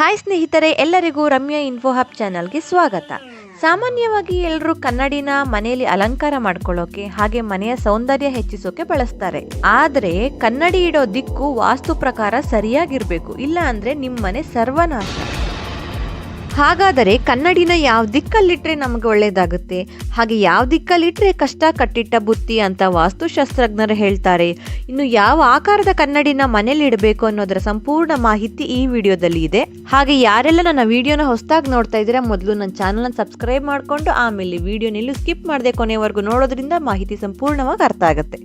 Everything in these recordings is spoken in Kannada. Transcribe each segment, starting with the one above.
ಹಾಯ್ ಸ್ನೇಹಿತರೆ, ಎಲ್ಲರಿಗೂ ರಮ್ಯ ಇನ್ಫೋ ಹಬ್ ಚಾನಲ್ಗೆ ಸ್ವಾಗತ. ಸಾಮಾನ್ಯವಾಗಿ ಎಲ್ಲರೂ ಕನ್ನಡಿನ ಮನೆಯಲ್ಲಿ ಅಲಂಕಾರ ಮಾಡ್ಕೊಳ್ಳೋಕೆ ಹಾಗೆ ಮನೆಯ ಸೌಂದರ್ಯ ಹೆಚ್ಚಿಸೋಕೆ ಬಳಸ್ತಾರೆ. ಆದರೆ ಕನ್ನಡಿ ಇಡೋ ದಿಕ್ಕು ವಾಸ್ತು ಪ್ರಕಾರ ಸರಿಯಾಗಿರಬೇಕು, ಇಲ್ಲ ಅಂದ್ರೆ ನಿಮ್ಮ ಮನೆ ಸರ್ವನಾಶ. ಹಾಗಾದರೆ ಕನ್ನಡಿನ ಯಾವ ದಿಕ್ಕಲ್ಲಿಟ್ರೆ ನಮಗೆ ಒಳ್ಳೇದಾಗುತ್ತೆ? ಹಾಗೆ ಯಾವ ದಿಕ್ಕಲ್ಲಿಟ್ಟರೆ ಕಷ್ಟ ಕಟ್ಟಿಟ್ಟ ಬುತ್ತಿ ಅಂತ ವಾಸ್ತುಶಾಸ್ತ್ರಜ್ಞರು ಹೇಳ್ತಾರೆ. ಇನ್ನು ಯಾವ ಆಕಾರದ ಕನ್ನಡಿನ ಮನೇಲಿ ಇಡಬೇಕು ಅನ್ನೋದರ ಸಂಪೂರ್ಣ ಮಾಹಿತಿ ಈ ವಿಡಿಯೋದಲ್ಲಿ ಇದೆ. ಹಾಗೆ ಯಾರೆಲ್ಲ ನನ್ನ ವಿಡಿಯೋನ ಹೊಸದಾಗಿ ನೋಡ್ತಾ ಇದ್ದೀರಾ, ಮೊದಲು ನನ್ನ ಚಾನಲ್ನ ಸಬ್ಸ್ಕ್ರೈಬ್ ಮಾಡಿಕೊಂಡು ಆಮೇಲೆ ವಿಡಿಯೋನೆಲ್ಲೂ ಸ್ಕಿಪ್ ಮಾಡದೆ ಕೊನೆವರೆಗೂ ನೋಡೋದ್ರಿಂದ ಮಾಹಿತಿ ಸಂಪೂರ್ಣವಾಗಿ ಅರ್ಥ ಆಗುತ್ತೆ.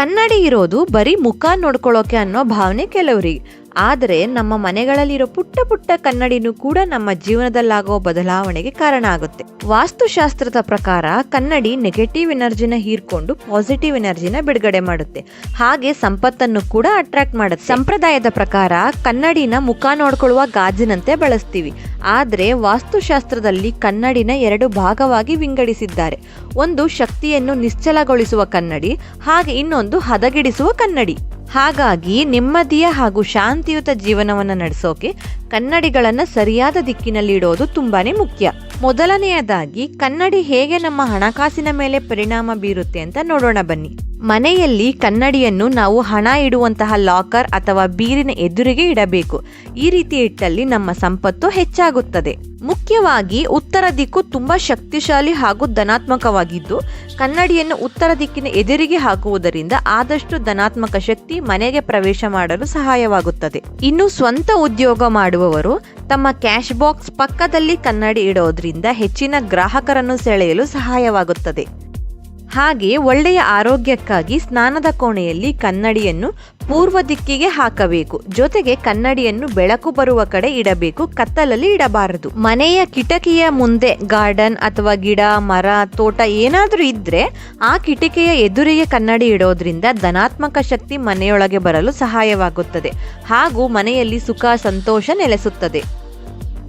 ಕನ್ನಡಿ ಇರೋದು ಬರೀ ಮುಖ ನೋಡ್ಕೊಳ್ಳೋಕೆ ಅನ್ನೋ ಭಾವನೆ ಕೆಲವರಿಗೆ. ಆದರೆ ನಮ್ಮ ಮನೆಗಳಲ್ಲಿರೋ ಪುಟ್ಟ ಪುಟ್ಟ ಕನ್ನಡಿನೂ ಕೂಡ ನಮ್ಮ ಜೀವನದಲ್ಲಾಗೋ ಬದಲಾವಣೆಗೆ ಕಾರಣ ಆಗುತ್ತೆ. ವಾಸ್ತುಶಾಸ್ತ್ರದ ಪ್ರಕಾರ ಕನ್ನಡಿ ನೆಗೆಟಿವ್ ಎನರ್ಜಿನ ಹೀರ್ಕೊಂಡು ಪಾಸಿಟಿವ್ ಎನರ್ಜಿನ ಬಿಡುಗಡೆ ಮಾಡುತ್ತೆ. ಹಾಗೆ ಸಂಪತ್ತನ್ನು ಕೂಡ ಅಟ್ರಾಕ್ಟ್ ಮಾಡುತ್ತೆ. ಸಂಪ್ರದಾಯದ ಪ್ರಕಾರ ಕನ್ನಡಿನ ಮುಖ ನೋಡ್ಕೊಳ್ಳುವ ಗಾಜಿನಂತೆ ಬಳಸ್ತೀವಿ. ಆದರೆ ವಾಸ್ತುಶಾಸ್ತ್ರದಲ್ಲಿ ಕನ್ನಡಿನ ಎರಡು ಭಾಗವಾಗಿ ವಿಂಗಡಿಸಿದ್ದಾರೆ. ಒಂದು ಶಕ್ತಿಯನ್ನು ನಿಶ್ಚಲಗೊಳಿಸುವ ಕನ್ನಡಿ, ಹಾಗೆ ಇನ್ನೊಂದು ಹದಗೆಡಿಸುವ ಕನ್ನಡಿ. ಹಾಗಾಗಿ ನೆಮ್ಮದಿಯ ಹಾಗೂ ಶಾಂತಿಯುತ ಜೀವನವನ್ನು ನಡೆಸೋಕೆ ಕನ್ನಡಿಗಳನ್ನು ಸರಿಯಾದ ದಿಕ್ಕಿನಲ್ಲಿ ಇಡೋದು ತುಂಬಾ ಮುಖ್ಯ. ಮೊದಲನೆಯದಾಗಿ ಕನ್ನಡಿ ಹೇಗೆ ನಮ್ಮ ಹಣಕಾಸಿನ ಮೇಲೆ ಪರಿಣಾಮ ಬೀರುತ್ತೆ ಅಂತ ನೋಡೋಣ ಬನ್ನಿ. ಮನೆಯಲ್ಲಿ ಕನ್ನಡಿಯನ್ನು ನಾವು ಹಣ ಇಡುವಂತಹ ಲಾಕರ್ ಅಥವಾ ಬೀರಿನ ಎದುರಿಗೆ ಇಡಬೇಕು. ಈ ರೀತಿ ಇಟ್ಟಲ್ಲಿ ನಮ್ಮ ಸಂಪತ್ತು ಹೆಚ್ಚಾಗುತ್ತದೆ. ಮುಖ್ಯವಾಗಿ ಉತ್ತರ ದಿಕ್ಕು ತುಂಬಾ ಶಕ್ತಿಶಾಲಿ ಹಾಗೂ ಧನಾತ್ಮಕವಾಗಿದ್ದು, ಕನ್ನಡಿಯನ್ನು ಉತ್ತರ ದಿಕ್ಕಿನ ಎದುರಿಗೆ ಹಾಕುವುದರಿಂದ ಆದಷ್ಟು ಧನಾತ್ಮಕ ಶಕ್ತಿ ಮನೆಗೆ ಪ್ರವೇಶ ಮಾಡಲು ಸಹಾಯವಾಗುತ್ತದೆ. ಇನ್ನು ಸ್ವಂತ ಉದ್ಯೋಗ ಮಾಡುವವರು ತಮ್ಮ ಕ್ಯಾಶ್ ಬಾಕ್ಸ್ ಪಕ್ಕದಲ್ಲಿ ಕನ್ನಡಿ ಇಡೋದ್ರಿಂದ ಹೆಚ್ಚಿನ ಗ್ರಾಹಕರನ್ನು ಸೆಳೆಯಲು ಸಹಾಯವಾಗುತ್ತದೆ. ಹಾಗೆ ಒಳ್ಳೆಯ ಆರೋಗ್ಯಕ್ಕಾಗಿ ಸ್ನಾನದ ಕೋಣೆಯಲ್ಲಿ ಕನ್ನಡಿಯನ್ನು ಪೂರ್ವ ದಿಕ್ಕಿಗೆ ಹಾಕಬೇಕು. ಜೊತೆಗೆ ಕನ್ನಡಿಯನ್ನು ಬೆಳಕು ಬರುವ ಕಡೆ ಇಡಬೇಕು. ಕತ್ತಲಲ್ಲಿ ಇಡಬಾರದು. ಮನೆಯ ಕಿಟಕಿಯ ಮುಂದೆ ಗಾರ್ಡನ್ ಅಥವಾ ಗಿಡ, ಮರ, ತೋಟ ಏನಾದರೂ ಇದ್ರೆ ಆ ಕಿಟಕಿಯ ಎದುರಿಗೆ ಕನ್ನಡಿ ಇಡೋದ್ರಿಂದ ಧನಾತ್ಮಕ ಶಕ್ತಿ ಮನೆಯೊಳಗೆ ಬರಲು ಸಹಾಯವಾಗುತ್ತದೆ. ಹಾಗೂ ಮನೆಯಲ್ಲಿ ಸುಖ, ಸಂತೋಷ ನೆಲೆಸುತ್ತದೆ.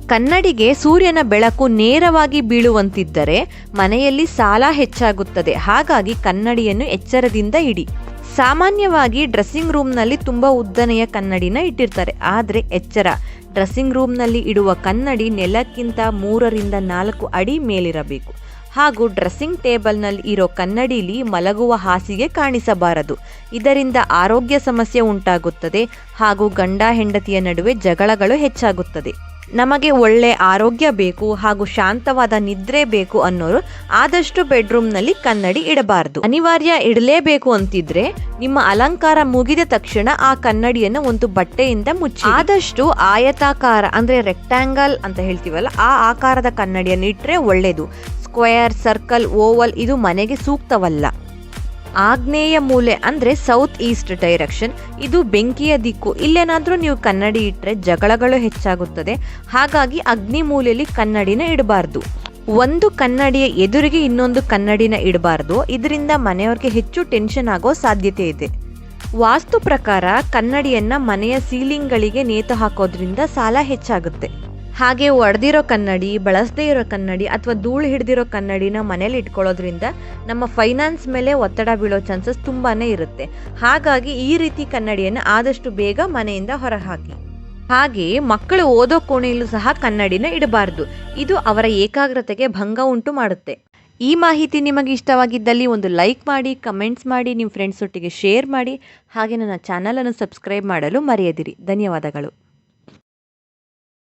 ಕನ್ನಡಿಗೆ ಸೂರ್ಯನ ಬೆಳಕು ನೇರವಾಗಿ ಬೀಳುವಂತಿದ್ದರೆ ಮನೆಯಲ್ಲಿ ಸಾಲ ಹೆಚ್ಚಾಗುತ್ತದೆ. ಹಾಗಾಗಿ ಕನ್ನಡಿಯನ್ನು ಎಚ್ಚರದಿಂದ ಇಡಿ. ಸಾಮಾನ್ಯವಾಗಿ ಡ್ರೆಸ್ಸಿಂಗ್ ರೂಮ್ನಲ್ಲಿ ತುಂಬ ಉದ್ದನೆಯ ಕನ್ನಡಿನ ಇಟ್ಟಿರ್ತಾರೆ. ಆದರೆ ಎಚ್ಚರ. ಡ್ರೆಸ್ಸಿಂಗ್ ರೂಮ್ನಲ್ಲಿ ಇಡುವ ಕನ್ನಡಿ ನೆಲಕ್ಕಿಂತ ಮೂರರಿಂದ ನಾಲ್ಕು ಅಡಿ ಮೇಲಿರಬೇಕು. ಹಾಗೂ ಡ್ರೆಸ್ಸಿಂಗ್ ಟೇಬಲ್ನಲ್ಲಿ ಇರೋ ಕನ್ನಡಿಲಿ ಮಲಗುವ ಹಾಸಿಗೆ ಕಾಣಿಸಬಾರದು. ಇದರಿಂದ ಆರೋಗ್ಯ ಸಮಸ್ಯೆ ಉಂಟಾಗುತ್ತದೆ ಹಾಗೂ ಗಂಡ ಹೆಂಡತಿಯ ನಡುವೆ ಜಗಳಗಳು ಹೆಚ್ಚಾಗುತ್ತದೆ. ನಮಗೆ ಒಳ್ಳೆ ಆರೋಗ್ಯ ಬೇಕು ಹಾಗೂ ಶಾಂತವಾದ ನಿದ್ರೆ ಬೇಕು ಅನ್ನೋರು ಆದಷ್ಟು ಬೆಡ್ರೂಮ್ನಲ್ಲಿ ಕನ್ನಡಿ ಇಡಬಾರದು. ಅನಿವಾರ್ಯ ಇಡಲೇಬೇಕು ಅಂತಿದ್ರೆ ನಿಮ್ಮ ಅಲಂಕಾರ ಮುಗಿದ ತಕ್ಷಣ ಆ ಕನ್ನಡಿಯನ್ನು ಒಂದು ಬಟ್ಟೆಯಿಂದ ಮುಚ್ಚಿ. ಆದಷ್ಟು ಆಯತಾಕಾರ ಅಂದ್ರೆ ರೆಕ್ಟಾಂಗಲ್ ಅಂತ ಹೇಳ್ತೀವಲ್ಲ, ಆ ಆಕಾರದ ಕನ್ನಡಿಯನ್ನು ಇಟ್ಟರೆ ಒಳ್ಳೆಯದು ಸ್ಕ್ವೇರ್, ಸರ್ಕಲ್, ಓವಲ್ ಇದು ಮನೆಗೆ ಸೂಕ್ತವಲ್ಲ. ಆಗ್ನೇಯ ಮೂಲೆ ಅಂದ್ರೆ ಸೌತ್ ಈಸ್ಟ್ ಡೈರೆಕ್ಷನ್. ಇದು ಬೆಂಕಿಯ ದಿಕ್ಕು. ಇಲ್ಲೇನಾದರೂ ನೀವು ಕನ್ನಡಿ ಇಟ್ಟರೆ ಜಗಳಗಳು ಹೆಚ್ಚಾಗುತ್ತದೆ. ಹಾಗಾಗಿ ಅಗ್ನಿ ಮೂಲೆಯಲ್ಲಿ ಕನ್ನಡಿನ ಇಡಬಾರ್ದು. ಒಂದು ಕನ್ನಡಿಯ ಎದುರಿಗೆ ಇನ್ನೊಂದು ಕನ್ನಡಿನ ಇಡಬಾರ್ದು. ಇದರಿಂದ ಮನೆಯವ್ರಿಗೆ ಹೆಚ್ಚು ಟೆನ್ಷನ್ ಆಗೋ ಸಾಧ್ಯತೆ ಇದೆ. ವಾಸ್ತು ಪ್ರಕಾರ ಕನ್ನಡಿಯನ್ನ ಮನೆಯ ಸೀಲಿಂಗ್ಗಳಿಗೆ ನೇತು ಹಾಕೋದ್ರಿಂದ ಸಾಲ ಹೆಚ್ಚಾಗುತ್ತೆ. ಹಾಗೆ ಒಡೆದಿರೋ ಕನ್ನಡಿ, ಬಳಸದೇ ಇರೋ ಕನ್ನಡಿ ಅಥವಾ ಧೂಳು ಹಿಡಿದಿರೋ ಕನ್ನಡಿನ ಮನೇಲಿ ಇಟ್ಕೊಳ್ಳೋದ್ರಿಂದ ನಮ್ಮ ಫೈನಾನ್ಸ್ ಮೇಲೆ ಒತ್ತಡ ಬೀಳೋ ಚಾನ್ಸಸ್ ತುಂಬಾ ಇರುತ್ತೆ. ಹಾಗಾಗಿ ಈ ರೀತಿ ಕನ್ನಡಿಯನ್ನು ಆದಷ್ಟು ಬೇಗ ಮನೆಯಿಂದ ಹೊರಹಾಕಿ. ಹಾಗೆ ಮಕ್ಕಳು ಓದೋ ಕೋಣೆಯಲ್ಲೂ ಸಹ ಕನ್ನಡಿನ ಇಡಬಾರ್ದು. ಇದು ಅವರ ಏಕಾಗ್ರತೆಗೆ ಭಂಗ ಉಂಟು ಮಾಡುತ್ತೆ. ಈ ಮಾಹಿತಿ ನಿಮಗೆ ಇಷ್ಟವಾಗಿದ್ದಲ್ಲಿ ಒಂದು ಲೈಕ್ ಮಾಡಿ ಕಮೆಂಟ್ಸ್ ಮಾಡಿ ನಿಮ್ಮ ಫ್ರೆಂಡ್ಸ್ ಒಟ್ಟಿಗೆ ಶೇರ್ ಮಾಡಿ. ಹಾಗೆ ನನ್ನ ಚಾನಲನ್ನು ಸಬ್ಸ್ಕ್ರೈಬ್ ಮಾಡಲು ಮರೆಯದಿರಿ. ಧನ್ಯವಾದಗಳು.